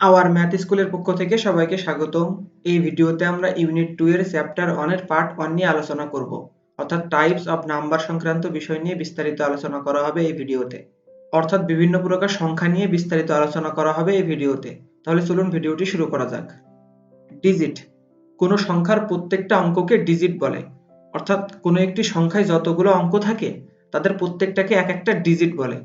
Hour math স্কুলের পক্ষ থেকে সবাইকে স্বাগতম। এই ভিডিওতে আমরা ইউনিট টু এর চ্যাপ্টার এর পার্ট ওয়ান নিয়ে আলোচনা করব। অর্থাৎ টাইপস অফ নাম্বার সংক্রান্ত বিষয় নিয়ে বিস্তারিত আলোচনা করা হবে এই ভিডিওতে। অর্থাৎ বিভিন্ন প্রকার সংখ্যা নিয়ে বিস্তারিত আলোচনা করা হবে এই ভিডিওতে। তাহলে চলুন ভিডিওটি শুরু করা যাক। ডিজিট কোনো সংখ্যার প্রত্যেকটা অঙ্ককে ডিজিট বলে। অর্থাৎ কোনো একটি সংখ্যায় যতগুলো অঙ্ক থাকে, তাদের প্রত্যেকটাকে এক একটা ডিজিট বলে।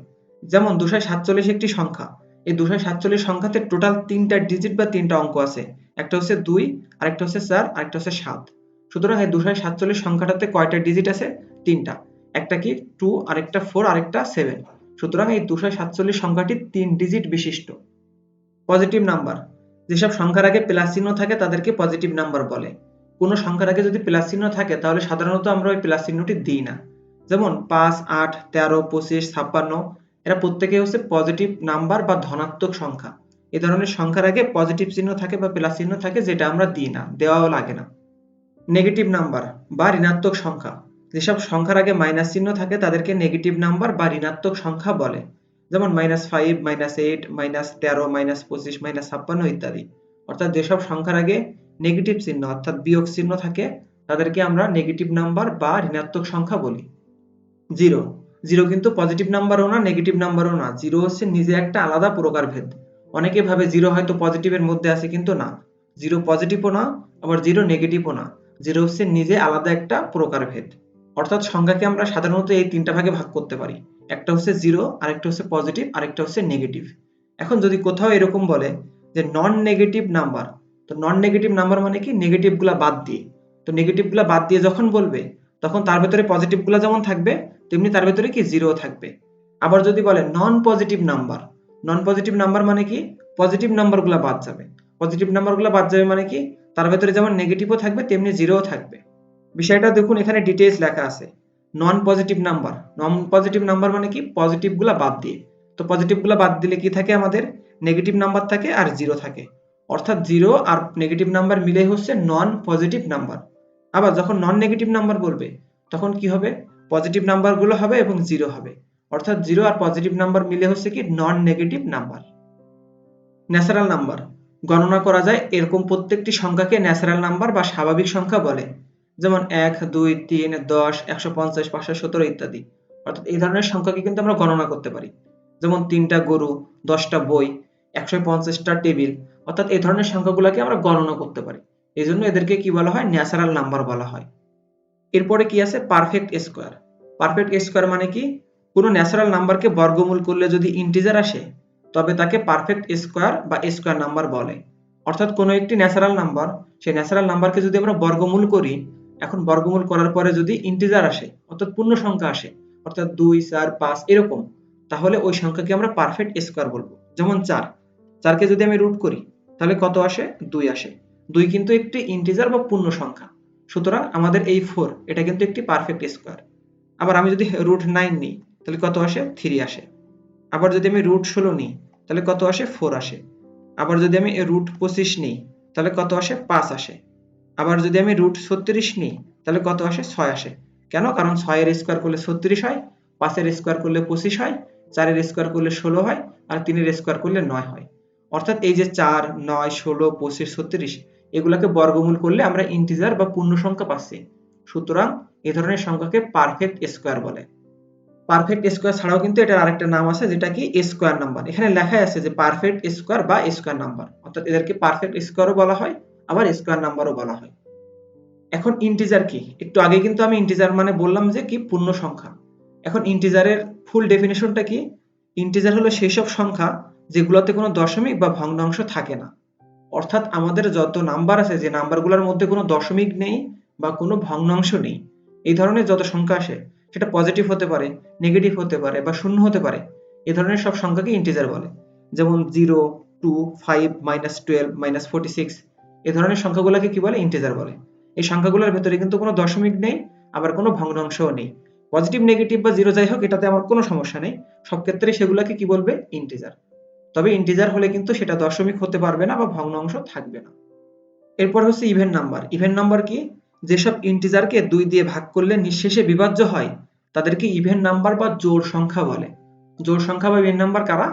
যেমন দুশো সাতচল্লিশ একটি সংখ্যা। এই দুশো সাতচল্লিশ সংখ্যাতে টোটাল তিনটা ডিজিট বা তিনটা অঙ্ক আছে। একটা হচ্ছে দুই, আরেকটা হচ্ছে চার, আরেকটা হচ্ছে সাত। সুতরাং এই দুশো সাতচল্লিশ সংখ্যাটাতে কয়টা ডিজিট আছে? তিনটা। একটা কি? টু আরেকটা ফোর আরেকটা সেভেন সুতরাং এই দুশো সাতচল্লিশ সংখ্যাটি তিন ডিজিট বিশিষ্ট। পজিটিভ নাম্বার যেসব সংখ্যার আগে প্লাস চিহ্ন থাকে, তাদেরকে পজিটিভ নাম্বার বলে। কোনো সংখ্যার আগে যদি প্লাস চিহ্ন থাকে, তাহলে সাধারণত আমরা ওই প্লাস চিহ্নটি দিই না। যেমন পাঁচ, আট, তেরো, পঁচিশ, ছাপ্পান্ন, এরা প্রত্যেকে হচ্ছে পজিটিভ নাম্বার বা ধনাত্মক সংখ্যা। এ ধরনের সংখ্যার আগে পজিটিভ চিহ্ন থাকে বা প্লাস চিহ্ন থাকে, যেটা আমরা দিই না, দেওয়াও লাগে না। নেগেটিভ নাম্বার বা ঋণাত্মক সংখ্যা। যেসব সংখ্যার আগে মাইনাস চিহ্ন থাকে, তাদেরকে নেগেটিভ নাম্বার বা ঋণাত্মক সংখ্যা বলে। যেমন minus five minus eight minus তেরো মাইনাস পঁচিশ মাইনাস ছাপ্পান্ন ইত্যাদি। অর্থাৎ যেসব সংখ্যার আগে নেগেটিভ চিহ্ন অর্থাৎ বিয়োগ চিহ্ন থাকে, তাদেরকে আমরা নেগেটিভ নাম্বার বা ঋণাত্মক সংখ্যা বলি। জিরো জিরো কিন্তু পজিটিভ নাম্বারও না নেগেটিভ নাম্বারও না। জিরো হচ্ছে নিজে একটা আলাদা প্রকারভেদ অনেকে ভাবে জিরো হয়তো পজিটিভের মধ্যে আছে, কিন্তু না। জিরো পজিটিভও না, আবার জিরো নেগেটিভও না। জিরো হচ্ছে নিজে আলাদা একটা প্রকারভেদ অর্থাৎ সংখ্যাকে আমরা সাধারণত এই তিনটা ভাগে ভাগ করতে পারি। একটা হচ্ছে জিরো আরেকটা হচ্ছে পজিটিভ আরেকটা হচ্ছে নেগেটিভ এখন যদি কোথাও এরকম বলে যে নন নেগেটিভ নাম্বার তো নন নেগেটিভ নাম্বার মানে কি? নেগেটিভগুলা বাদ দিয়ে। তো নেগেটিভগুলা বাদ দিয়ে যখন বলবে, তখন তার ভেতরে পজিটিভগুলা যেমন থাকবে, তেমনি তার ভেতরে কি? জিরো থাকবে। আবার যদি বলে non positive number non positive number মানে কি? পজিটিভ নাম্বারগুলো বাদ যাবে। পজিটিভ নাম্বারগুলো বাদ যাবে মানে কি? তার ভেতরে যেমন নেগেটিভও থাকবে, তেমনি জিরোও থাকবে। বিষয়টা দেখুন, এখানে ডিটেইলস লেখা আছে। Non positive number non positive number মানে কি? পজিটিভগুলো বাদ দিয়ে। তো পজিটিভগুলো বাদ দিলে কি থাকে আমাদের? নেগেটিভ নাম্বার থাকে আর জিরো থাকে। অর্থাৎ জিরো আর নেগেটিভ নাম্বার মিলে হচ্ছে নন পজিটিভ নাম্বার আবার যখন নন নেগেটিভ নাম্বার বলবে, তখন কি হবে? পজিটিভ নাম্বারগুলো হবে এবং জিরো হবে। অর্থাৎ জিরো আর পজিটিভ নাম্বার মিলে হচ্ছে কি non negative number natural number গণনা করা যায় এরকম প্রত্যেকটি সংখ্যাকে ন্যাচারাল নাম্বার বা স্বাভাবিক সংখ্যা বলে। যেমন এক, দুই, তিন, দশ, একশো পঞ্চাশ, পাঁচশো সতেরো ইত্যাদি। অর্থাৎ এই ধরনের সংখ্যাকে কিন্তু আমরা গণনা করতে পারি। যেমন তিনটা গরু, দশটা বই একশো পঞ্চাশটা টেবিল, অর্থাৎ এই ধরনের সংখ্যাগুলোকে আমরা গণনা করতে পারি। এই জন্য এদেরকে কি বলা হয়? ন্যাচারাল নাম্বার বলা হয়। এরপরে কি আছে? Perfect square. পারফেক্ট স্কোয়ার মানে কি? কোনো ন্যাচারাল নাম্বারকে বর্গমূল করলে যদি ইন্টিজার আসে, তবে তাকে পারফেক্ট স্কোয়ার বা স্কোয়ার নাম্বার বলে। অর্থাৎ কোনো একটি ন্যাচারাল নাম্বার, সেই ন্যাচারাল নাম্বারকে যদি আমরা বর্গমূল করি, এখন বর্গমূল করার পরে যদি ইন্টিজার আসে, অর্থাৎ পূর্ণ সংখ্যা আসে, অর্থাৎ দুই, চার, পাঁচ, এরকম, তাহলে ওই সংখ্যাকে আমরা পারফেক্ট স্কোয়ার বলব। যেমন চার। চারকে যদি আমি রুট করি, তাহলে কত আসে? দুই আসে। দুই কিন্তু একটি ইন্টিজার বা পূর্ণ সংখ্যা। সুতরাং আমাদের এই ফোর এটা কিন্তু একটি পারফেক্ট স্কোয়ার আবার আমি যদি রুট নাইন নিই, তাহলে কত আসে? থ্রি আসে। আবার যদি আমি রুট ষোলো নিই, তাহলে কত আসে? ফোর আসে। আবার যদি আমি রুট পঁচিশ নিই, তাহলে কত আসে? পাঁচ আসে। আবার যদি আমি রুট ছত্রিশ নিই, তাহলে কত আসে? ছয় আসে। কেন? কারণ ছয়ের স্কোয়ার করলে ছত্রিশ হয়, পাঁচের স্কোয়ার করলে পঁচিশ হয়, চারের স্কোয়ার করলে ষোলো হয়, আর তিনের স্কোয়ার করলে নয় হয়। অর্থাৎ এই যে চার, নয়, ষোলো, পঁচিশ, ছত্রিশ, এগুলাকে বর্গমূল করলে আমরা ইন্টিজার বা পূর্ণ সংখ্যা পাচ্ছি। সুতরাং এ ধরনের সংখ্যাকে পারফেক্ট স্কোয়ার বলে। পারফেক্ট স্কোয়ার ছাড়াও কিন্তু এটার আরেকটা নাম আছে, যেটা কি? স্কোয়ার নাম্বার এখানে লেখাই আছে যে পারফেক্ট স্কোয়ার বা স্কোয়ার নাম্বার অর্থাৎ এদেরকে পারফেক্ট স্কোয়ারও বলা হয়, আবার স্কোয়ার নাম্বারও বলা হয়। এখন ইন্টিজার কি? একটু আগে কিন্তু আমি ইন্টিজার মানে বললাম যে কি? পূর্ণ সংখ্যা। এখন ইন্টিজারের ফুল ডেফিনেশনটা কি? ইন্টিজার হলো সেই সব সংখ্যা যেগুলোতে কোনো দশমিক বা ভগ্নাংশ থাকে না। অর্থাৎ আমাদের যত নাম্বার আছে, যে নাম্বারগুলোর মধ্যে কোনো দশমিক নেই বা কোনো ভগ্নাংশ নেই, এই ধরনের যত সংখ্যা আসে, সেটা পজিটিভ হতে পারে নেগেটিভ হতে পারে বা শূন্য হতে পারে এই ধরনের সব সংখ্যাকে ইন্টিজার বলে। যেমন zero two five minus twelve minus forty six এই ধরনের সংখ্যাগুলোকে কি বলে? ইন্টিজার বলে। এই সংখ্যাগুলোর ভেতরে কিন্তু কোনো দশমিক নেই, আবার কোনো ভগ্নাংশও নেই। পজিটিভ নেগেটিভ বা জিরো যাই হোক, এটাতে আমার কোনো সমস্যা নেই। সব ক্ষেত্রে সেগুলোকে কি বলবে? ইন্টিজার তবে ইন্টিজার হলে কিন্তু সেটা দশমিক হতে পারবে না বা ভগ্নাংশ থাকবে না। এরপর হচ্ছে ইভেন নাম্বার ইভেন নাম্বার কি? যেসব ইন্টিজারকে দুই দিয়ে ভাগ করলে নিঃশেষে বিভাজ্য হয়, তাদেরকে ইভেন নাম্বার বা জোড় সংখ্যা বলে। জোড় সংখ্যা বা ইভেন নাম্বার কারা?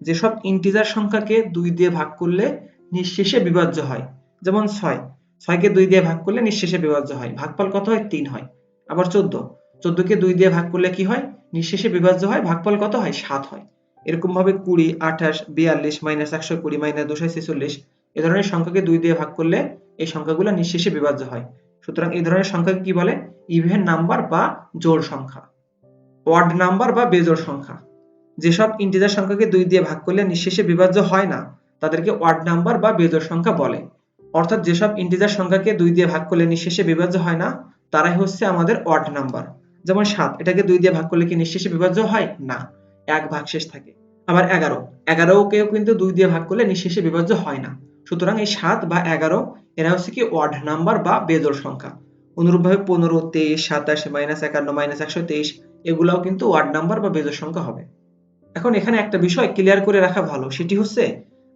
যেসব ইন্টিজার সংখ্যাকে দুই দিয়ে ভাগ করলে নিঃশেষে বিভাজ্য হয়, যেমন ছয়। ছয়কে দুই দিয়ে ভাগ করলে নিঃশেষে বিভাজ্য হয়। ভাগফল কত হয়? তিন হয়। আবার চোদ্দ। চোদ্দকে দুই দিয়ে ভাগ করলে কি হয়? নিঃশেষে বিভাজ্য হয়। ভাগফল কত হয়? সাত হয়। এরকম ভাবে কুড়ি, আঠাশ, বিয়াল্লিশ, মাইনাস একশো কুড়ি, মাইনাস দুশো ছেচল্লিশ, এ ধরনের সংখ্যাকে দুই দিয়ে ভাগ করলে এই সংখ্যাগুলো নিঃশেষে বিভাজ্য হয়। সুতরাং এই ধরনের সংখ্যাকে কি বলে? ইভেন নাম্বার বা জোড় সংখ্যা। ওয়ার্ড নাম্বার বা বেজোড় সংখ্যা। যেসব ইন্টিজার সংখ্যাকে দুই দিয়ে ভাগ করলে নিঃশেষে বিভাজ্য হয় না, তাদেরকে ওয়ার্ড নাম্বার বা বেজোড় সংখ্যা বলে। অর্থাৎ যেসব ইন্টিজার সংখ্যাকে দুই দিয়ে ভাগ করলে নিঃশেষে বিভাজ্য হয় না, তারাই হচ্ছে আমাদের ওয়ার্ড নাম্বার। যেমন সাত, এটাকে দুই দিয়ে ভাগ করলে কি নিঃশেষে বিভাজ্য হয়? না। এক ভাগ শেষ থাকে। আবার এগারো। এগারোকেও কিন্তু দুই দিয়ে ভাগ করলে নিঃশেষে বিভাজ্য হয় না। সুতরাং এই সাত বা এগারো, এরা হচ্ছে কি ওয়ার্ড নাম্বার বা বেজোড় সংখ্যা। অনুরূপভাবে পনেরো, তেইশ, সাতাশ মাইনাস একান্ন মাইনাস একশো তেইশ, এগুলাও কিন্তু ওয়ার্ড নাম্বার বা বেজোড় সংখ্যা হবে। এখন এখানে একটা বিষয় ক্লিয়ার করে রাখা ভালো, সেটি হচ্ছে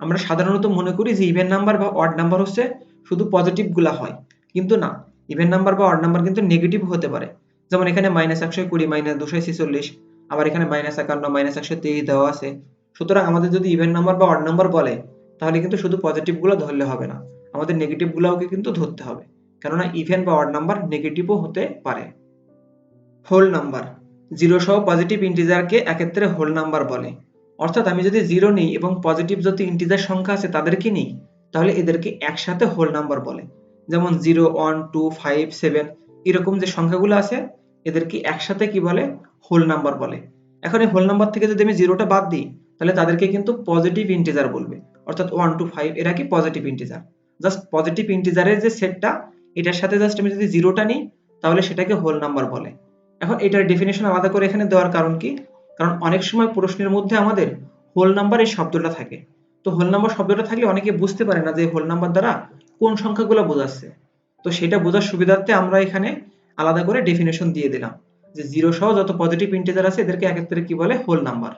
আমরা সাধারণত মনে করি যে ইভেন নাম্বার বা অড নাম্বার হচ্ছে শুধু পজিটিভগুলা হয়। কিন্তু না ইভেন নাম্বার বা অড নাম্বার কিন্তু নেগেটিভ হতে পারে। যেমন এখানে মাইনাস একশো কুড়ি মাইনাস দুশো ছেচল্লিশ আবার এখানে মাইনাস একান্ন মাইনাস একশো তেইশ দেওয়া আছে। সুতরাং আমাদের যদি ইভেন নাম্বার বা অড নাম্বার বলে, তাহলে কিন্তু শুধু পজিটিভগুলো ধরলে হবে না। আমাদের নেগেটিভ গুলাওকে কিন্তু ধরতে হবে। কেননা ইভেন বা অড নাম্বার নেগেটিভও হতে পারে। হোল নাম্বার জিরো সহ পজিটিভ ইন্টিজারকে এক্ষেত্রে হোল নাম্বার বলে। অর্থাৎ আমি যদি জিরো নিই এবং পজিটিভ যত ইন্টিজার সংখ্যা আছে তাদেরকে নিই? তাহলে এদেরকে একসাথে হোল নাম্বার বলে। যেমন zero one two five seven এরকম যে সংখ্যাগুলো আছে, এদেরকে একসাথে কি বলে? হোল নাম্বার বলে। এখন এই হোল নাম্বার থেকে যদি আমি জিরোটা বাদ দিই, তাহলে তাদেরকে কিন্তু পজিটিভ ইন্টিজার বলবে। অর্থাৎ ওয়ান টু ফাইভ এরা কি পজিটিভ ইন্টিজার জাস্ট পজিটিভ ইন্টিজারের যে সেটটা এটার সাথে জাস্ট আমি যদি জিরোটা নিই, তাহলে সেটাকে হোল নাম্বার বলে। এখন এটার ডেফিনেশন আলাদা করে এখানে দেওয়ার কারণ কি? কারণ অনেক সময় প্রশ্নের মধ্যে আমাদের হোল নাম্বার এই শব্দটা থাকে। তো হোল নাম্বার শব্দটা থাকলে অনেকে বুঝতে পারে না যে হোল নাম্বার দ্বারা কোন সংখ্যাগুলো বোঝাচ্ছে। তো সেটা বোঝার সুবিধার্থে আমরা এখানে আলাদা করে ডেফিনেশন দিয়ে দিলাম। যে জিরো সহ যত পজিটিভ ইন্টিজার আছে এদেরকে এক্ষেত্রে কি বলে? হোল নাম্বার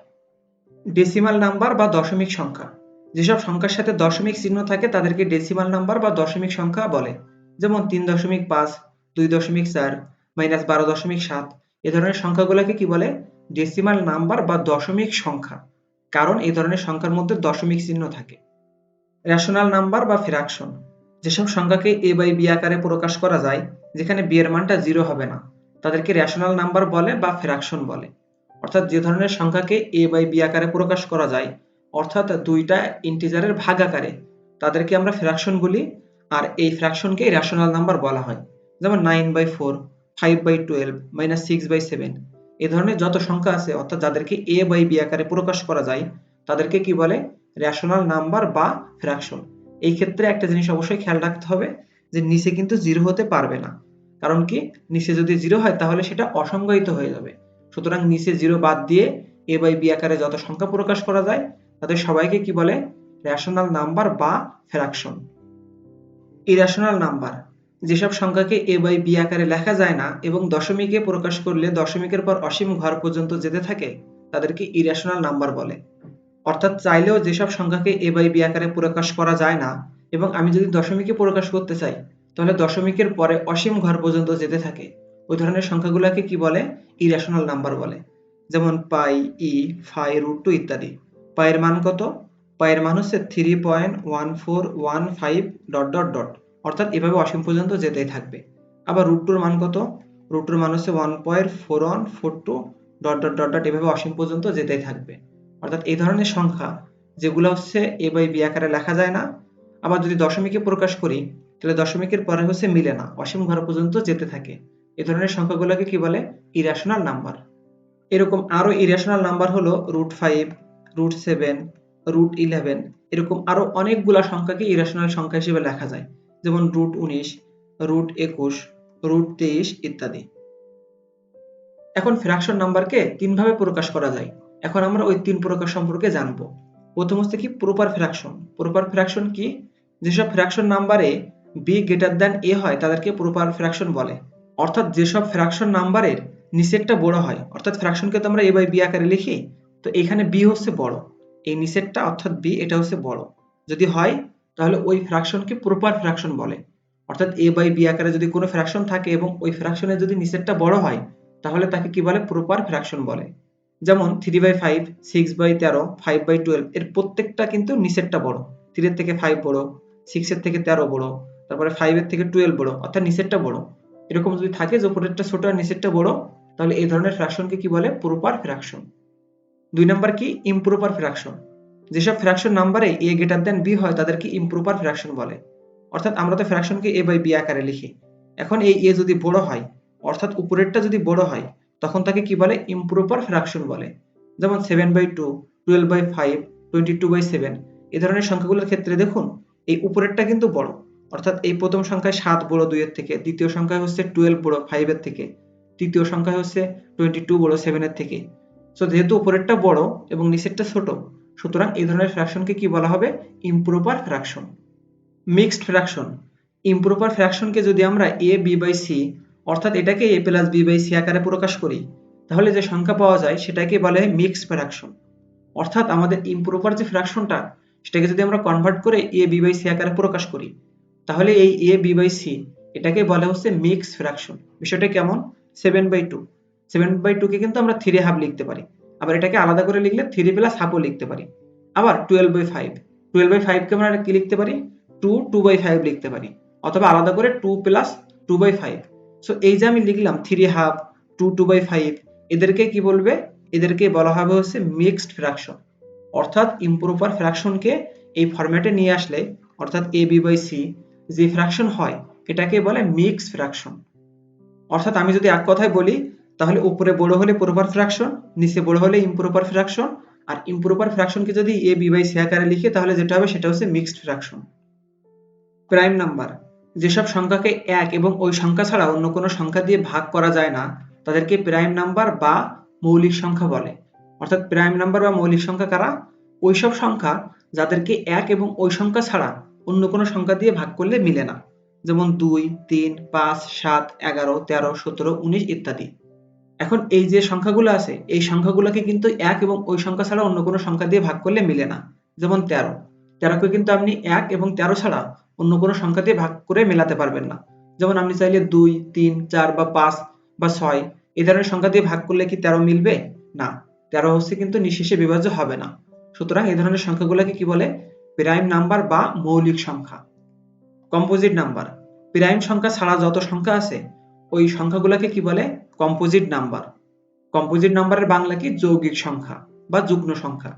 ডেসিমাল নাম্বার বা দশমিক সংখ্যা। যেসব সংখ্যার সাথে দশমিক চিহ্ন থাকে, তাদেরকে ডেসিমাল নাম্বার বা দশমিক সংখ্যা বলে। যেমন তিন দশমিক পাঁচ, দুই দশমিক চার মাইনাস বারো দশমিক সাত, এ ধরনের সংখ্যাগুলোকে কি বলে? ডেসিমাল নাম্বার বা দশমিক সংখ্যা। কারণ এই ধরনের সংখ্যার মধ্যে দশমিক চিহ্ন থাকে। রেশনাল নাম্বার বা ফ্র্যাকশন যেসব সংখ্যাকে এ বাই বি আকারে প্রকাশ করা যায়, যেখানে বি এর মানটা জিরো হবে না। তাদেরকে রেশনাল নাম্বার বলে বা ফ্র্যাকশন বলে। অর্থাৎ যে ধরনের সংখ্যাকে এ বাই বি আকারে প্রকাশ করা যায়, অর্থাৎ দুইটা ইন্টিজারের ভাগ আকারে, তাদেরকে আমরা ফ্র্যাকশন বলি, আর এই ফ্র্যাকশনকে রেশনাল নাম্বার বলা হয়। যেমন nine by four five by twelve minus six by seven এ ধরনের যত সংখ্যা আছে, অর্থাৎ যাদেরকে এ বাই বি আকারে প্রকাশ করা যায়, তাদেরকে কি বলে? রেশনাল নাম্বার বা ফ্র্যাকশন এই ক্ষেত্রে একটা জিনিস অবশ্যই খেয়াল রাখতে হবে যে নিচে কিন্তু জিরো হতে পারবে না। কারণ কি? নিচে যদি জিরো হয়, তাহলে সেটা অসংজ্ঞায়িত হয়ে যাবে। সুতরাং নিচে জিরো বাদ দিয়ে এ বাই বি আকারে যত সংখ্যা প্রকাশ করা যায়, তাদের সবাইকে কি বলে? রেশনাল নাম্বার বা ফ্র্যাকশন ইরেশনাল নাম্বার যেসব সংখ্যাকে এ বাই বি আকারে লেখা যায় না এবং দশমিকে প্রকাশ করলে দশমিকের পর অসীম ঘর পর্যন্ত যেতে থাকে, তাদেরকে ইরেশনাল নাম্বার বলে। অর্থাৎ চাইলেও যেসব সংখ্যাকে এ বাই বি আকারে প্রকাশ করা যায় না, এবং আমি যদি দশমিকে প্রকাশ করতে চাই তাহলে দশমিকের পরে অসীম ঘর পর্যন্ত যেতে থাকে। ওই ধরনের সংখ্যাগুলোকে কি বলে? ইরেশনাল নাম্বার বলে। যেমন pi, e, phi, root two ইত্যাদি। পায়ের মান কত? পায়ের মান হচ্ছে three point one four one five dot dot dot অর্থাৎ এভাবে অসীম পর্যন্ত যেতেই থাকবে। আবার রুট টুর মান কত? রুট টুর মান হচ্ছে one point four one four two dot dot dot dot এভাবে অসীম পর্যন্ত যেতেই থাকবে। অর্থাৎ এই ধরনের সংখ্যা, যেগুলো হচ্ছে এ বাই বি আকারে লেখা যায় না। আবার যদি দশমিকে প্রকাশ করি তাহলে দশমিকের পরে হচ্ছে মিলে না, অসীম ঘর পর্যন্ত যেতে থাকে। এ ধরনের সংখ্যাগুলোকে কি বলে? ইরেশনাল নাম্বার এরকম আরও ইরেশনাল নাম্বার হলো root five root seven root eleven এরকম আরও অনেকগুলা সংখ্যাকে ইরেশনাল সংখ্যা হিসেবে লেখা যায়। যেমন রুট উনিশ রুট একুশ রুট তেইশ ইত্যাদি। এখন ফ্র্যাকশন নাম্বারকে তিনভাবে প্রকাশ করা যায়। এখন আমরা ওই তিন প্রকার সম্পর্কে জানব। প্রথম হচ্ছে কি প্রপার ফ্র্যাকশন প্রপার ফ্র্যাকশন কি? যেসব ফ্র্যাকশন নাম্বারে বি গ্রেটার দ্যান এ হয়, তাদেরকে প্রপার ফ্র্যাকশন বলে। অর্থাৎ যেসব ফ্র্যাকশন নাম্বারের নিচেরটা বড় হয়, অর্থাৎ ফ্র্যাকশনকে তো আমরা এ বাই বি আকারে লিখি, তো এখানে বি হচ্ছে বড়। এই নিচেরটা, অর্থাৎ বি এটা হচ্ছে বড়। যদি হয়, তাহলে ওই ফ্র্যাকশনকে প্রপার ফ্র্যাকশন বলে। অর্থাৎ এ বাই বি আকারে যদি কোনো ফ্র্যাকশন থাকে এবং ওই ফ্র্যাকশনের যদি নিচেরটা বড় হয়, তাহলে তাকে কি বলে? প্রপার ফ্র্যাকশন বলে। যেমন three by five six by তেরো ফাইভ বাই টুয়েলভ এর প্রত্যেকটা কিন্তু নিচেরটা বড়। থ্রির থেকে ফাইভ বড় সিক্সের থেকে তেরো বড়। তারপরে ফাইভের থেকে টুয়েলভ বড়, অর্থাৎ নিচেরটা বড়। এরকম যদি থাকে, যে উপরেরটা ছোট আর নিচেরটা বড়, তাহলে এই ধরনের ফ্র্যাকশনকে কি বলে? প্রপার ফ্র্যাকশন দুই নাম্বার কি? ইমপ্রপার ফ্র্যাকশন যেসব ফ্র্যাকশন নাম্বারে এ গ্রেটার দেন বি হয়, তাদেরকে ইমপ্রপার ফ্র্যাকশন বলে। অর্থাৎ আমরা তো ফ্র্যাকশনকে এ বাই বি আকারে লিখি। এখন এই এ যদি বড় হয়, অর্থাৎ উপরেরটা যদি বড় হয়, তখন তাকে কি বলে? ইমপ্রপার ফ্র্যাকশন বলে। যেমন seven by two twelve by five twenty two by seven এ ধরনের সংখ্যাগুলোর ক্ষেত্রে দেখুন, এই উপরেরটা কিন্তু বড়। অর্থাৎ এই প্রথম সংখ্যায় সাত বড় দুইয়ের থেকে, দ্বিতীয় সংখ্যায় হচ্ছে টুয়েলভ বড় ফাইভের থেকে, তৃতীয় সংখ্যায় হচ্ছে টোয়েন্টি টু বড় সেভেনের থেকে। সো যেহেতু উপরেরটা বড় এবং নিচেরটা ছোট, সুতরাং এই ধরনের ফ্র্যাকশনকে কি বলা হবে? Improper fraction mixed fraction improper ফ্র্যাকশনকে যদি আমরা এ বি বাই সি অর্থাৎ এটাকে A plus B by C আকারে প্রকাশ করি, তাহলে যে সংখ্যা পাওয়া যায় সেটাকে বলে মিক্সড ফ্র্যাকশন অর্থাৎ আমাদের ইমপ্রপার যে ফ্র্যাকশনটা সেটাকে যদি আমরা কনভার্ট করে এ বি বাই সি আকারে প্রকাশ করি তাহলে এই এ বি বাই সি এটাকে বলা হচ্ছে মিক্স ফ্র্যাকশন বিষয়টা কেমন? Seven by two seven by টুকে কিন্তু আমরা থ্রি হাফ লিখতে পারি। আবার এটাকে আলাদা করে লিখলে থ্রি প্লাস হাফও লিখতে পারি। আবার twelve by five twelve by ফাইভকে আমরা কি লিখতে পারি? টু টু বাই ফাইভ লিখতে পারি। অথবা আলাদা করে two plus two by five so এই যে আমি লিখলাম three half two two by five এদেরকে কি বলবে? এদেরকে বলা হবে হচ্ছে মিক্সড ফ্র্যাকশন অর্থাৎ ইমপ্রপার ফ্র্যাকশনকে এই ফরম্যাটে নিয়ে আসলে, অর্থাৎ এ বি বাই সি যে ফ্র্যাকশন হয়, এটাকে বলে মিক্স ফ্র্যাকশন অর্থাৎ আমি যদি এক কথায় বলি, তাহলে উপরে বড় হলে প্রপার ফ্র্যাকশন নিচে বড় হলে ইমপ্রপার ফ্র্যাকশন আর ইমপ্রপার ফ্র্যাকশনকে যদি এ বি বাই সি আকারে লিখে, তাহলে যেটা হবে সেটা হচ্ছে মিক্সড ফ্র্যাকশন প্রাইম নাম্বার যেসব সংখ্যাকে এক এবং ওই সংখ্যা ছাড়া অন্য কোনো সংখ্যা দিয়ে ভাগ করা যায় না, তাদেরকে প্রাইম নাম্বার বা মৌলিক সংখ্যা বলে। অর্থাৎ প্রাইম নাম্বার বা মৌলিক সংখ্যা কারা? ওইসব সংখ্যা যাদেরকে এক এবং ওই সংখ্যা ছাড়া অন্য কোনো সংখ্যা দিয়ে ভাগ করলে মিলে না। যেমন দুই, তিন, পাঁচ, সাত, এগারো, তেরো, সতেরো, উনিশ ইত্যাদি। এখন এই যে সংখ্যাগুলো আছে, এই সংখ্যাগুলোকে কিন্তু এক এবং ওই সংখ্যা ছাড়া অন্য কোনো সংখ্যা দিয়ে ভাগ করলে মিলে না। যেমন তেরো। তেরোকে কিন্তু আপনি এক এবং তেরো ছাড়া অন্য কোনো সংখ্যা দিয়ে ভাগ করে মেলাতে পারবেন না। যেমন আপনি চাইলে দুই, তিন, চার বা পাঁচ বা ছয়, এই ধরনের সংখ্যা দিয়ে ভাগ করলে কি তেরো মিলবে? না। তেরো হচ্ছে কিন্তু নিঃশেষে বিভাজ্য হবে না। সুতরাং এই ধরনের সংখ্যাগুলোকে কি বলে? প্রাইম নাম্বার বা মৌলিক সংখ্যা। Composite number. প্রাইম সংখ্যা ছাড়া যত সংখ্যা আছে, ওই সংখ্যাগুলোকে কি বলে? Composite number. কম্পোজিট নাম্বারের বাংলা কি? যৌগিক সংখ্যা বা যুগ্ম সংখ্যা।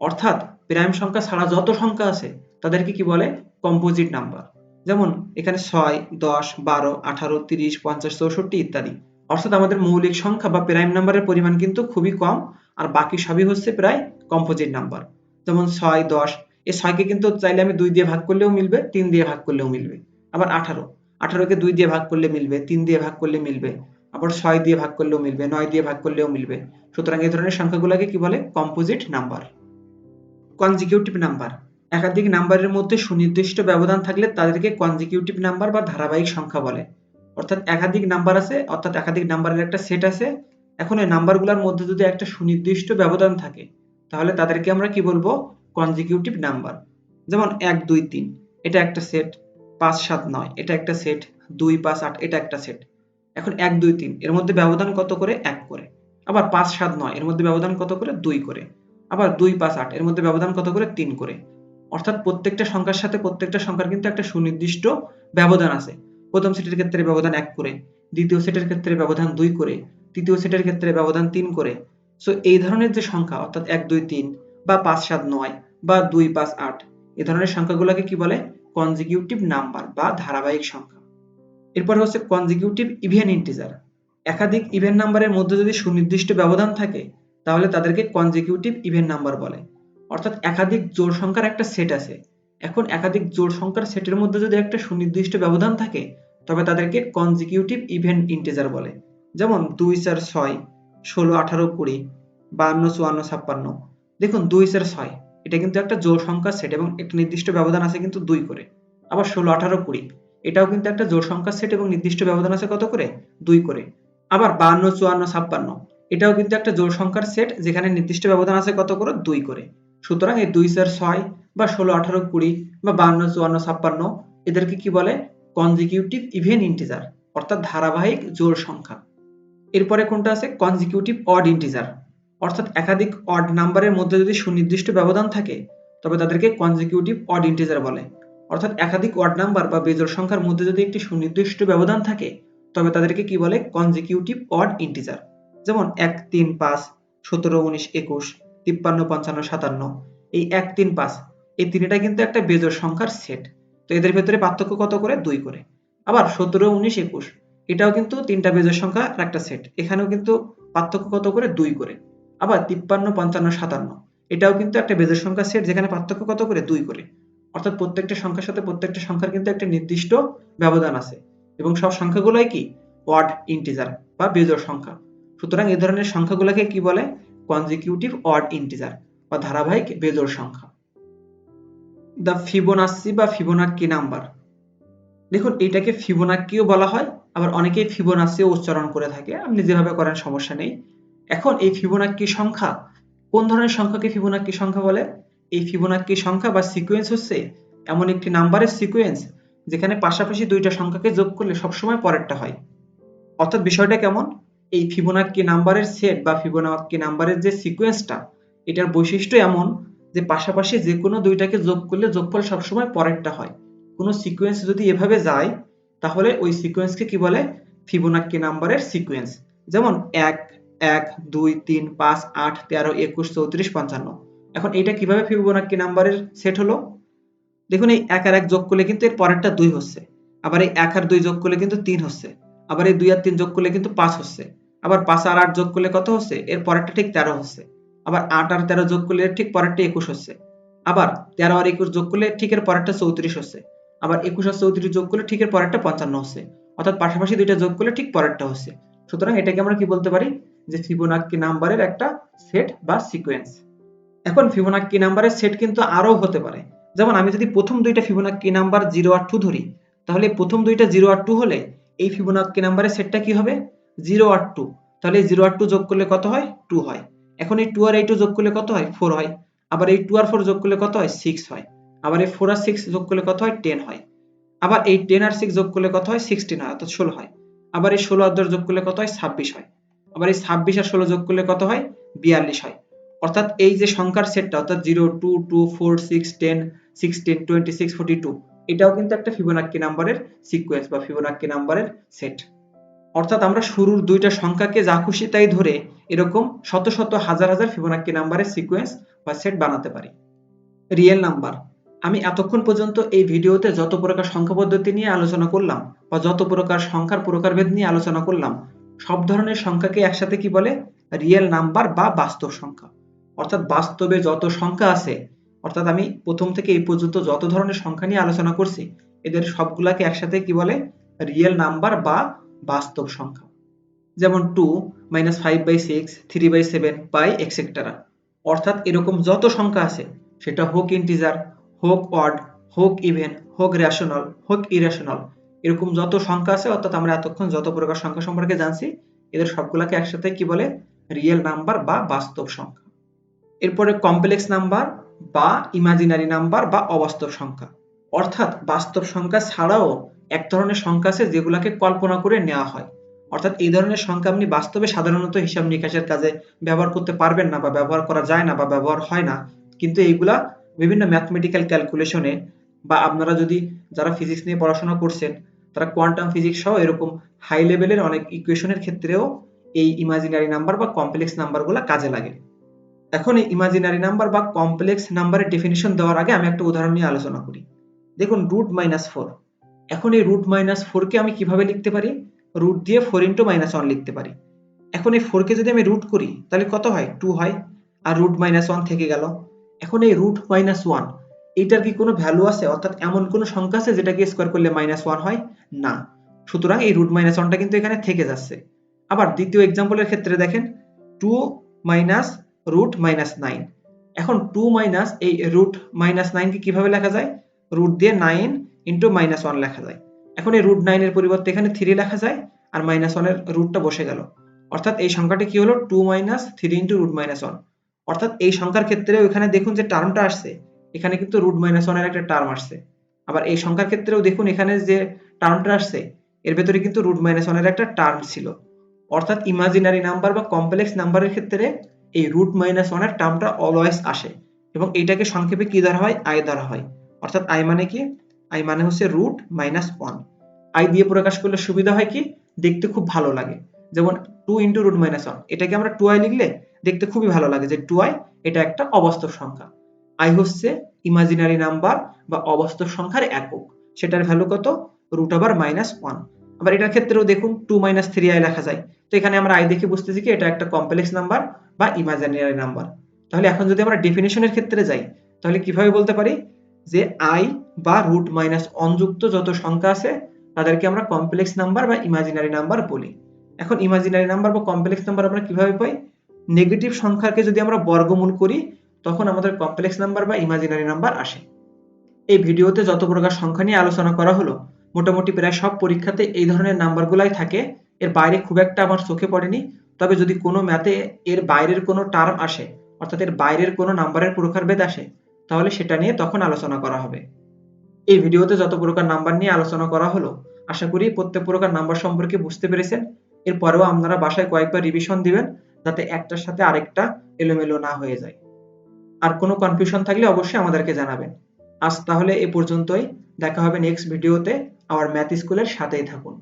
অর্থাৎ প্রাইম সংখ্যা ছাড়া যত সংখ্যা আছে, তাদেরকে কি বলে? Composite number. যেমন এখানে ছয়, দশ, বারো, আঠারো, তিরিশ, পঞ্চাশ, চৌষট্টি ইত্যাদি। অর্থাৎ আমাদের মৌলিক সংখ্যা বা প্রাইম নাম্বারের পরিমাণ কিন্তু খুবই কম, আর বাকি সবই হচ্ছে প্রায় কম্পোজিট নাম্বার। যেমন ছয়, দশ এই ছয়কে কিন্তু চাইলে আমি দুই দিয়ে ভাগ করলেও মিলবে, তিন দিয়ে ভাগ করলেও মিলবে। আবার আঠারো। আঠারোকে দুই দিয়ে ভাগ করলে মিলবে, তিন দিয়ে ভাগ করলে মিলবে। আবার ছয় দিয়ে ভাগ করলেও মিলবে, নয় দিয়ে ভাগ করলেও মিলবে। সুতরাং এই ধরনের সংখ্যাগুলোকে কি বলে? কম্পোজিট নাম্বার কনজিকিউটিভ নাম্বার একাধিক নাম্বারের মধ্যে সুনির্দিষ্ট ব্যবধান থাকলে তাদেরকে কনজিকিউটিভ নাম্বার বা ধারাবাহিক সংখ্যা বলে। অর্থাৎ একাধিক নাম্বার আছে, অর্থাৎ একাধিক নাম্বারের একটা সেট আছে। এখন এই নাম্বারগুলোর মধ্যে যদি একটা সুনির্দিষ্ট ব্যবধান থাকে, তাহলে তাদেরকে আমরা কি বলব? কনজিকিউটিভ নাম্বার যেমন এক, দুই, তিন। এটা একটা সেট পাঁচ, সাত, নয়। এটা একটা সেট দুই, পাঁচ, আট। এটা একটা সেট এখন এক, দুই, তিন। এর মধ্যে ব্যবধান কত করে? এক করে। আবার পাঁচ, সাত, নয়। এর মধ্যে ব্যবধান কত করে? দুই করে। আবার দুই, পাঁচ, আট। এর মধ্যে ব্যবধান কত করে? তিন করে। অর্থাৎ প্রত্যেকটা সংখ্যার সাথে প্রত্যেকটা সংখ্যার কিন্তু একটা সুনির্দিষ্ট ব্যবধান আছে। প্রথম সেটের ক্ষেত্রে ব্যবধান এক করে। দ্বিতীয় সেটের ক্ষেত্রে ব্যবধান দুই করে। তৃতীয় সেটের ক্ষেত্রে ব্যবধান তিন করে। সো এই ধরনের যে সংখ্যা, অর্থাৎ এক, দুই, তিন বা পাঁচ সাত নয় বা দুই পাঁচ আট। এই ধরনের সংখ্যাগুলোকে কি বলে? কনজিকিউটিভ নাম্বার বা ধারাবাহিক সংখ্যা। এরপর হচ্ছে কনজিকিউটিভ ইভেন ইন্টিজার একাধিক ইভেন নাম্বারের মধ্যে যদি সুনির্দিষ্ট ব্যবধান থাকে, তাহলে তাদেরকে কনজিকিউটিভ ইভেন নাম্বার বলে। অর্থাৎ একাধিক জোড় সংখ্যার একটা সেট আছে। এখন একাধিক জোড় সংখ্যার সেটের মধ্যে যদি একটা সুনির্দিষ্ট ব্যবধান থাকে, তবে তাদেরকে কনজিকিউটিভ ইভেন ইন্টিজার বলে। যেমন দুই চার ছয়, ষোলো আঠারো কুড়ি, বান্ন চুয়ান্ন ছাপ্পান্ন। দেখুন দুই চার ছয়। এটা কিন্তু একটা জোড় সংখ্যার সেট এবং একটা নির্দিষ্ট ব্যবধান আছে কিন্তু দুই করে। আবার ষোলো, আঠারো, কুড়ি। এটাও কিন্তু একটা জোড় সংখ্যার সেট এবং নির্দিষ্ট ব্যবধান আছে কত করে? দুই করে। আবার বান্ন, চুয়ান্ন, ছাপ্পান্ন। এটাও কিন্তু একটা জোড় সংখ্যার সেট যেখানে নির্দিষ্ট ব্যবধান আছে কত করে? দুই করে। সুতরাং এই দুই চার ছয় বা ষোলো, আঠারো, কুড়ি বা বান্ন, চুয়ান্ন, ছাপ্পান্ন এদেরকে কি বলে? কনজিকিউটিভ ইভেন ইন্টিজার অর্থাৎ ধারাবাহিক জোড় সংখ্যা। এরপরে কোনটা আছে? কনজিকিউটিভ অড ইন্টিজার অর্থাৎ একাধিক অড নাম্বারের মধ্যে যদি সুনির্দিষ্ট ব্যবধান থাকে, তবে তাদেরকে কনজিকিউটিভ অড ইন্টিজার বলে। অর্থাৎ একাধিক অড নাম্বার বা বেজোড় সংখ্যার মধ্যে যদি একটি সুনির্দিষ্ট ব্যবধান থাকে, তবে তাদেরকে কি বলে? কনজিকিউটিভ অড ইন্টিজার যেমন এক, তিন, পাঁচ, সতেরো, উনিশ, একুশ, তিপ্পান্ন, পঞ্চান্ন, সাতান্ন। এই এক, তিন, পাঁচ, এই তিনটা কিন্তু একটা বেজোড় সংখ্যার সেট তো এদের ভেতরে পার্থক্য কত করে? দুই করে। আবার সতেরো, উনিশ, একুশ, এটাও কিন্তু তিনটা বেজোড় সংখ্যা একটা সেট এখানেও কিন্তু পার্থক্য কত করে? দুই করে। আবার তিপ্পান্ন, পঞ্চান্ন, সাতান্ন। এটাও কিন্তু একটা বেজোড় সংখ্যা সেট যেখানে পার্থক্য কত করে? দুই করে। অর্থাৎ প্রত্যেকটা সংখ্যার সাথে প্রত্যেকটা সংখ্যার কিন্তু একটা নির্দিষ্ট ব্যবধান আছে। এবং সব সংখ্যাগুলোই কি? ওয়ার্ড ইন্টিজার বা বেজোড় সংখ্যা। সুতরাং এই ধরনের সংখ্যাগুলোকে কি বলে? কনজিকিউটিভ অড ইন্টিজার বা ধারাবাহিক বেজোড় সংখ্যা। দ্য ফিবোনাসি বা ফিবোনাক্কি নাম্বার দেখুন, এটাকে ফিবোনাক্কিও বলা হয়, আবার অনেকেই ফিবোনাচ্চিও উচ্চারণ করে থাকে। আপনি যেভাবে করেন, সমস্যা নেই। এখন এই ফিবোনাক্কি সংখ্যা, কোন ধরনের সংখ্যাকে ফিবোনাক্কি সংখ্যা বলে? এই ফিবোনাক্কি সংখ্যা বা সিকোয়েন্স হচ্ছে এমন একটি নাম্বারের সিকোয়েন্স যেখানে পাশাপাশি দুইটা সংখ্যাকে যোগ করলে সবসময় পরেরটা হয়। অর্থাৎ বিষয়টা কেমন? এই ফিবোনাক্কি নাম্বারের সেট বা ফিবোনাক্কি নাম্বারের যে সিকোয়েন্সটা এটার বৈশিষ্ট্য এমন যে পাশাপাশি যে কোনো দুইটাকে যোগ করলে যোগফল সবসময় পরেরটা হয়। কোনো সিকোয়েন্স যদি এভাবে যায়, তাহলে ওই সিকোয়েন্সকে কি বলে? ফিবোনাক্কি নাম্বারের সিকোয়েন্স যেমন এক এক, দুই, তিন, পাঁচ, আট, তেরো, একুশ, চৌত্রিশ, পঞ্চান্ন। এখন এটা কীভাবে ফিবোনাক্কি নাম্বারের সেট হলো? দেখুন এই এক আর এক যোগ করলে কিন্তু এর পরেরটা দুই হচ্ছে। আবার এই এক আর দুই যোগ করলে কিন্তু তিন হচ্ছে। আবার এই দুই আর তিন যোগ করলে কিন্তু পাঁচ হচ্ছে। আবার পাঁচ আর আট যোগ করলে কত হচ্ছে? এর পরেরটা ঠিক তেরো হচ্ছে। আবার আট আর তেরো যোগ করলে ঠিক পরেরটা একুশ হচ্ছে। আবার তেরো আর একুশ যোগ করলে ঠিক এর পরেরটা চৌত্রিশ হচ্ছে। আবার একুশ আর চৌত্রিশ যোগ করলে ঠিক এর পরেরটা পঞ্চান্ন হচ্ছে। অর্থাৎ পাশাপাশি দুইটা যোগ করলে ঠিক পরেরটা হচ্ছে। সুতরাং এটাকে আমরা কি বলতে পারি? যে ফিবোনাক্কি নাম্বারের একটা সেট বা সিকোয়েন্স এখন ফিবোনাক্কি নাম্বারের সেট কিন্তু আরও হতে পারে। যেমন আমি যদি প্রথম দুইটা ফিবোনাক্কি নাম্বার জিরো আর টু ধরি, তাহলে প্রথম দুইটা জিরো আর টু হলে এই ফিবোনাক্কি নাম্বারের সেটটা কি হবে? জিরো আর টু তাহলে জিরো আর টু যোগ করলে কত হয়? টু হয়। এখন এই টু আর এই টু যোগ করলে কত হয়? ফোর হয়। আবার এই টু আর ফোর যোগ করলে কত হয়? সিক্স হয়। আবার এই ফোর আর সিক্স যোগ করলে কত হয়? টেন হয়। আবার এই টেন আর সিক্স যোগ করলে কত হয়? সিক্সটিন হয়, অর্থাৎ ষোলো হয়। আবার এই ষোলো আর দশ যোগ করলে কত হয়? ছাব্বিশ হয়। আবার এই ছাব্বিশ আর ষোলো যোগ করলে কত হয়? বিয়াল্লিশ হয়। অর্থাৎ এই যে সংখ্যার সেটটা, অর্থাৎ zero, two two, four, six, ten sixteen twenty six, forty two, এটাও কিন্তু একটা ফিবোনাক্কি নাম্বারের সিকোয়েন্স বা ফিবোনাক্কি নাম্বারের সেট। অর্থাৎ আমরা শুরুর দুইটা সংখ্যাকে যা খুশি তাই ধরে এরকম শত শত হাজার হাজার ফিবোনাক্কি নাম্বারের সিকোয়েন্স বা সেট বানাতে পারি। রিয়েল নাম্বার আমি এতক্ষণ পর্যন্ত এই ভিডিওতে যত প্রকার সংখ্যা পদ্ধতি নিয়ে আলোচনা করলাম বা যত প্রকার সংখ্যার প্রকারভেদ নিয়ে আলোচনা করলাম সব ধরনের সংখ্যাকে একসাথে কি বলে? রিয়েল নাম্বার বা বাস্তব সংখ্যা। অর্থাৎ বাস্তবে যত সংখ্যা আছে, অর্থাৎ আমি প্রথম থেকে এই পর্যন্ত যত ধরনের সংখ্যা নিয়ে আলোচনা করছি, এদের সবগুলাকে একসাথে কি বলে? রিয়েল নাম্বার বা বাস্তব সংখ্যা। যেমন two minus five by six three by seven by etcetera অর্থাৎ এরকম যত সংখ্যা আছে, সেটা হোক ইন্টিজার হোক অড হোক ইভেন হোক রেশনাল হোক ইরেশনাল এরকম যত সংখ্যা আছে, অর্থাৎ আমরা এতক্ষণ যত প্রকার সংখ্যা সম্পর্কে জানছি, এদের সবগুলাকে একসাথে কি বলে? রিয়েল নাম্বার বা বাস্তব সংখ্যা। এরপরে কমপ্লেক্স নাম্বার বা ইমাজিনারি নাম্বার বা অবাস্তব সংখ্যা। অর্থাৎ বাস্তব সংখ্যা ছাড়াও এক ধরনের সংখ্যা আছে যেগুলোকে কল্পনা করে নেওয়া হয়। অর্থাৎ এই ধরনের সংখ্যা আপনি বাস্তবে সাধারণত হিসাব নিকাশের কাজে ব্যবহার করতে পারবেন না বা ব্যবহার করা যায় না বা ব্যবহার হয় না। কিন্তু এইগুলা বিভিন্ন ম্যাথমেটিক্যাল ক্যালকুলেশনে বা আপনারা যদি যারা ফিজিক্স নিয়ে পড়াশোনা করছেন তারা কোয়ান্টাম ফিজিক্স সহ এরকম হাই লেভেলের অনেক ইকুয়েশনের ক্ষেত্রেও এই ইমাজিনারি নাম্বার বা কমপ্লেক্স নাম্বারগুলো কাজে লাগে। এখন এই ইমাজিনারি নাম্বার বা কমপ্লেক্স নাম্বারের ডেফিনিশন দেওয়ার আগে আমি একটা উদাহরণ নিয়ে আলোচনা করি। দেখুন রুট মাইনাস ফোর এখন এই রুট মাইনাস ফোরকে আমি কীভাবে লিখতে পারি? রুট দিয়ে ফোর ইন্টু মাইনাস ওয়ান লিখতে পারি। এখন এই ফোরকে যদি আমি রুট করি, তাহলে কত হয়? টু হয়। আর রুট মাইনাস ওয়ান থেকে গেল। এখন এই রুট মাইনাস ওয়ান এইটার কি কোনো ভ্যালু আছে? অর্থাৎ এমন কোনো সংখ্যা আছে যেটাকে স্কোয়ার করলে মাইনাস ওয়ান হয়? না। সুতরাং এই রুট মাইনাস ওয়ানটা কিন্তু এখানে থেকে যাচ্ছে। আবার দ্বিতীয় এক্সাম্পলের ক্ষেত্রে দেখেন two minus root minus nine এখন টু মাইনাস এই রুট মাইনাস নাইনকে কীভাবে লেখা যায়? রুট দিয়ে নাইন ইন্টু মাইনাস ওয়ান লেখা যায়। এখন এই রুট নাইনের পরিবর্তে এখানে থ্রি লেখা যায় আর মাইনাস ওয়ানের রুটটা বসে গেল। অর্থাৎ এই সংখ্যাটি কি হলো? Two minus three into root minus one অর্থাৎ এই সংখ্যার ক্ষেত্রে এখানে দেখুন যে টার্মটা আসছে। এখানে কিন্তু রুট মাইনাস ওয়ানের একটা টার্ম আসছে। আবার এই সংখ্যার ক্ষেত্রেও দেখুন এখানে যে টার্মটা আসছে, এর ভেতরে কিন্তু রুট মাইনাস ওয়ানের একটা টার্ম ছিল। অর্থাৎ ইমাজিনারি নাম্বার বা কমপ্লেক্স নাম্বারের ক্ষেত্রে এই রুট মাইনাস ওয়ানের টার্মটা অলওয়েজ আসে এবং এইটাকে সংক্ষেপে কি ধরা হয়? আই ধরা হয়। অর্থাৎ আই মানে কি? আই মানে হচ্ছে রুট মাইনাস ওয়ান আই দিয়ে প্রকাশ করলে সুবিধা হয় কি? দেখতে খুব ভালো লাগে। যেমন two into root minus one এটাকে আমরা টু আই লিখলে দেখতে খুবই ভালো লাগে যে টু আই এটা একটা অবাস্তব সংখ্যা। আই হচ্ছে ইমাজিনারি নাম্বার বা অবাস্তব সংখ্যার একক। সেটার ভ্যালু কত? রুট আবার মাইনাস ওয়ান আবার এটার ক্ষেত্রেও দেখুন টু মাইনাস থ্রি আই লেখা যায়। তো এখানে আমরা আই দেখে বুঝতেছি কি এটা একটা কমপ্লেক্স নাম্বার বা ইমাজিনারি নাম্বার তাহলে এখন যদি আমরা ডেফিনেশনের ক্ষেত্রে যাই, তাহলে কীভাবে বলতে পারি? যে আই বা রুট মাইনাস যুক্ত যত সংখ্যা আছে, তাদেরকে আমরা কমপ্লেক্স নাম্বার বা ইমাজিনারি নাম্বার বলি। এখন ইমাজিনারি নাম্বার বা কমপ্লেক্স নাম্বার আমরা কীভাবে পাই? নেগেটিভ সংখ্যাকে যদি আমরা বর্গমূল করি তখন আমাদের কমপ্লেক্স নাম্বার বা ইমাজিনারি নাম্বার আসে। এই ভিডিওতে যত প্রকার সংখ্যা নিয়ে আলোচনা করা হলো, মোটামুটি প্রায় সব পরীক্ষাতে এই ধরনের নাম্বারগুলাই থাকে। এর বাইরে খুব একটা আমার চোখে পড়েনি। তবে যদি কোনো ম্যাথে এর বাইরের কোনো টার্ম আসে, অর্থাৎ এর বাইরের কোনো নাম্বারের প্রকারভেদ আসে, তাহলে সেটা নিয়ে তখন আলোচনা করা হবে। এই ভিডিওতে যত প্রকার নাম্বার নিয়ে আলোচনা করা হলো, আশা করি প্রত্যেক প্রকার নাম্বার সম্পর্কে বুঝতে পেরেছেন। এরপরেও আপনারা বাসায় কয়েকবার রিভিশন দিবেন, যাতে একটার সাথে আরেকটা এলোমেলো না হয়ে যায়। আর কোনো কনফিউশন থাকলে অবশ্যই আমাদেরকে জানাবেন। আজ তাহলে এ পর্যন্তই। দেখা হবে নেক্সট ভিডিওতে আমার ম্যাথ স্কুলের সাথেই থাকুন।